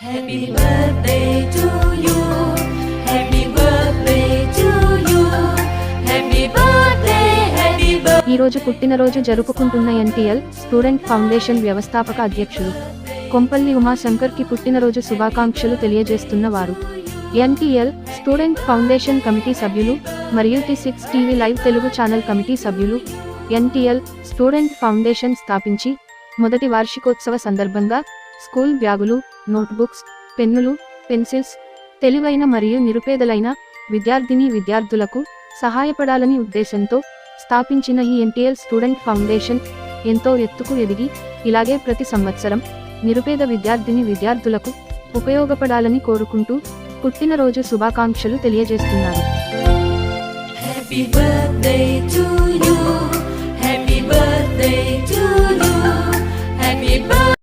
Happy birthday to you. Happy birthday to you. Happy birthday, happy birthday. ఈ రోజు పుట్టినరోజు జరుపుకుంటున్న ఎన్టీఎల్ స్టూడెంట్ ఫౌండేషన్ వ్యవస్థాపక అధ్యక్షులు కొంపల్లి ఉమాశంకర్కి పుట్టినరోజు శుభాకాంక్షలు తెలియజేస్తున్న వారు ఎన్టీఎల్ స్టూడెంట్ ఫౌండేషన్ కమిటీ సభ్యులు మరియు T six TV live Telugu channel committee సభ్యులు ఎన్టీఎల్ స్టూడెంట్ ఫౌండేషన్ స్థాపించి మొదటి వార్షికోత్సవ సందర్భంగా స్కూల్ బ్యాగులు నోట్బుక్స్ పెన్నులు పెన్సిల్స్ తెలివైన మరియు నిరుపేదలైన విద్యార్థిని విద్యార్థులకు సహాయపడాలని ఉద్దేశంతో స్థాపించిన ఈ ఎన్టీఎల్ స్టూడెంట్ ఫౌండేషన్ ఎంతో ఎత్తుకు ఎదిగి ఇలాగే ప్రతి సంవత్సరం నిరుపేద విద్యార్థిని విద్యార్థులకు ఉపయోగపడాలని కోరుకుంటూ పుట్టినరోజు శుభాకాంక్షలు తెలియజేస్తున్నారు Happy birthday to.